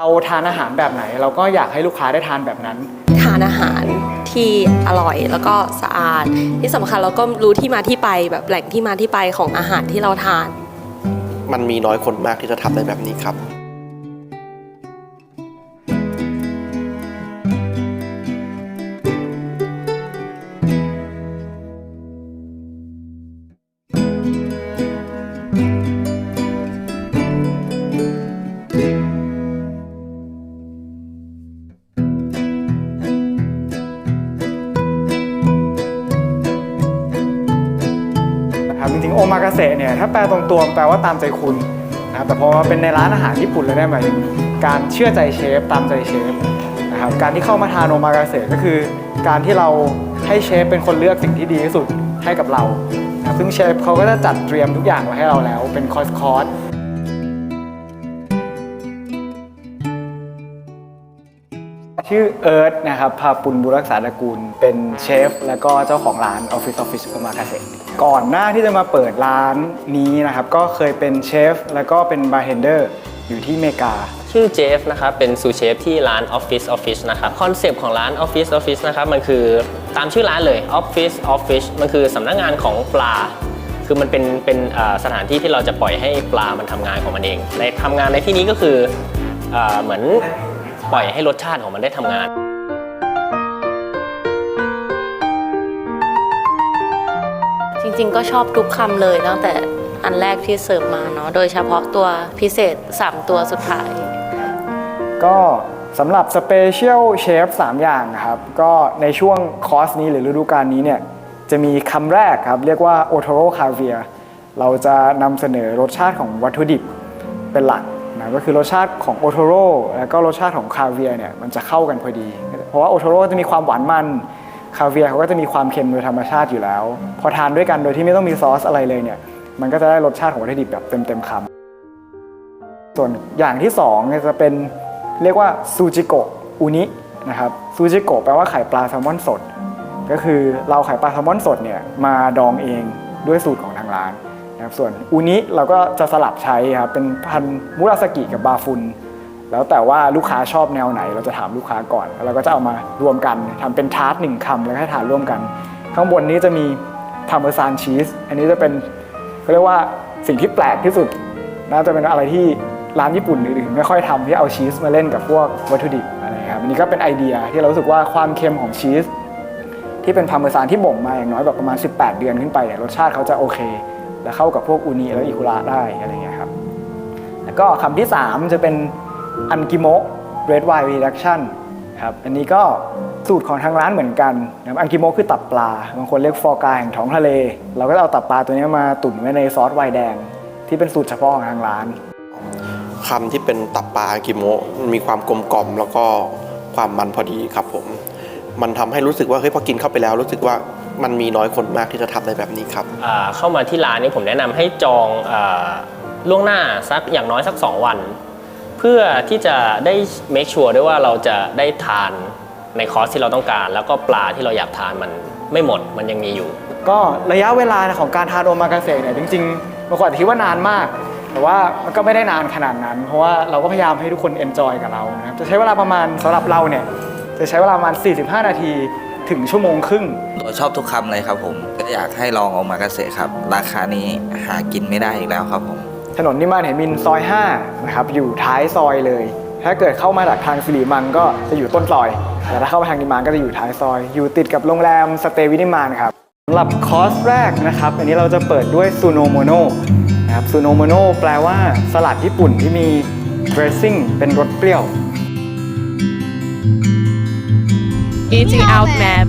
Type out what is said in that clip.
เราทานอาหารแบบไหน เราก็อยากให้ลูกค้าได้ทานแบบนั้น ทานอาหารที่อร่อยแล้วก็สะอาด ที่สำคัญเราก็รู้ที่มาที่ไปแบบแหล่งที่มาที่ไปของอาหารที่เราทาน มันมีน้อยคนมากที่จะทำได้แบบนี้ครับ โอมากาเสะเนี่ยถ้าแปลตรงตัวแปลว่าตามใจคุณนะครับแต่พอมาเป็นในร้านอาหารญี่ปุ่นเลยได้หมายถึงการเชื่อใจเชฟตามใจเชฟนะครับการที่เข้ามาทานโอมากาเสะก็คือการที่เราให้เชฟเป็นคนเลือกสิ่งที่ดีที่สุดให้กับเรานะซึ่งเชฟเขาก็จะจัดเตรียมทุกอย่างไว้ให้เราแล้วเป็นคอร์สคอร์ส ชื่อเอิร์ธนะครับพาปุณบุรักษาตระกูล เป็นเชฟ แล้วก็เจ้าของร้าน Office Office โอมากาเสะก่อนหน้าที่จะมาเปิดร้านนี้นะครับ ก็เคยเป็นเชฟ แล้วก็เป็นบาร์เทนเดอร์อยู่ที่อเมริกา ชื่อเจฟนะครับ เป็นซูเชฟที่ร้าน Office Office นะครับ คอนเซปต์ของร้าน Office Office นะครับ มันคือตามชื่อร้านเลย Office Office มันคือสำนักงานของปลาคือมันเป็นเป็นสถานที่ที่เราจะปล่อยให้ปลามันทำงานของมันเอง ในทำงานในที่นี้ก็คืออเหมือน ปล่อยให้รสชาติของมันได้ทำงานจริงๆ ก็ชอบทุกคำเลยตั้งแต่อันแรกที่เสิร์ฟมาเนาะโดยเฉพาะตัวพิเศษ 3 ตัวสุดท้าย ก็สำหรับสเปเชียลเชฟ3อย่างนะครับ ก็ในช่วงคอร์สนี้หรือฤดูกาลนี้เนี่ย จะมีคำแรกครับ เรียกว่าโอโทโรคาเวียเราจะนำเสนอรสชาติของวัตถุดิบเป็นหลัก นะก็คือรสชาติของโอโทโร่แล้วก็รสชาติของคาเวียเนี่ยมันจะเข้ากันพอดี เพราะว่าโอโทโร่จะมีความหวานมันคาเวียเขาก็จะมีความเค็มโดยธรรมชาติอยู่แล้ว พอทานด้วยกันโดยที่ไม่ต้องมีซอสอะไรเลยเนี่ยมันก็จะได้รสชาติของวัตถุดิบแบบเต็มๆคำส่วนอย่างที่2จะเป็นเรียกว่าซูจิโกะอุนินะครับซูจิโกะแปลว่าไข่ปลาแซลมอนสด ก็คือเราไข่ปลาแซลมอนสดเนี่ยมาดองเองด้วยสูตรของทางร้าน ครับส่วนอุนิเราก็จะสลับใช้ครับเป็นพันมุราสกิกับบาฟุน แล้วแต่ว่าลูกค้าชอบแนวไหน เราจะถามลูกค้าก่อน แล้วเราก็จะเอามารวมกันทำเป็นทาร์ตหนึ่งคำแล้วให้ทานร่วมกัน ข้างบนนี้จะมีพาร์เมซานชีสอันนี้จะเป็นเขาเรียกว่าสิ่งที่แปลกที่สุดน่าจะเป็นอะไรที่ร้านญี่ปุ่นอื่นๆไม่ค่อยทำที่เอาชีสมาเล่นกับพวกวัตถุดิบอะไรครับอันนี้ก็เป็นไอเดียที่เรารู้สึกว่าความเค็มของชีสที่เป็นพาร์เมซานที่บ่มมาอย่างน้อยแบบประมาณ 18 เดือนขึ้นไปเนี่ยรสชาติเขาจะโอเค และเข้ากับพวกอูนิและอิคุระได้อะไรเงี้ยครับแล้วก็คำที่ 3 จะเป็นอันกิโมะ red wine reduction ครับอันนี้ก็สูตรของทางร้านเหมือนกันนะครับอันกิโมะคือตับปลา บางคนเรียกฟอร์กาแห่งท้องทะเล เราก็จะเอาตับปลาตัวนี้มาตุ๋นไว้ในซอสไวน์แดง ที่เป็นสูตรเฉพาะของทางร้านคำที่เป็นตับปลาอากิโมะมันมีความกลมกล่อมแล้วก็ความมันพอดีครับผม มันทำให้รู้สึกว่าเฮ้ยพอกินเข้าไปแล้วรู้สึกว่า มันมีน้อยคนมากที่จะทำได้แบบนี้ครับ อ่าเข้ามาที่ร้านนี้ผมแนะนำให้จองอาล่วงหน้าสักอย่างน้อยสัก 2 วัน เพื่อที่จะได้ make sure ด้วยว่าเราจะได้ทานในคอร์สที่เราต้องการ แล้วก็ปลาที่เราอยากทานมันไม่หมดมันยังมีอยู่ ก็ระยะเวลาของการทานโอมากาเสะเนี่ยจริงๆบางคนอาจจะคิดว่านานมาก แต่ว่ามันก็ไม่ได้นานขนาดนั้น เพราะว่าเราก็พยายามให้ทุกคนเอนจอยกับเรานะครับจะใช้เวลาประมาณสำหรับเราเนี่ยจะใช้เวลาประมาณ 45 นาที ถึงชั่วโมงครึ่ง ตัวชอบทุกคำเลยครับผม ก็อยากให้ลองออกมากาเสะครับ ราคานี้หากินไม่ได้อีกแล้วครับผม ถนนนิมานเหมินซอย5นะครับอยู่ท้ายซอยเลย ถ้าเกิดเข้ามาจากทางสิริมังก็จะอยู่ต้นซอย แต่ถ้าเข้ามาทางนิมานก็จะอยู่ท้ายซอย อยู่ติดกับโรงแรมสเตย์วินิมานครับสำหรับคอร์สแรกนะครับ อันนี้เราจะเปิดด้วยซูโนโมโนนะครับซูโนโมโนแปลว่าสลัดญี่ปุ่นที่มี dressing เป็นรสเปรี้ยว Eating out map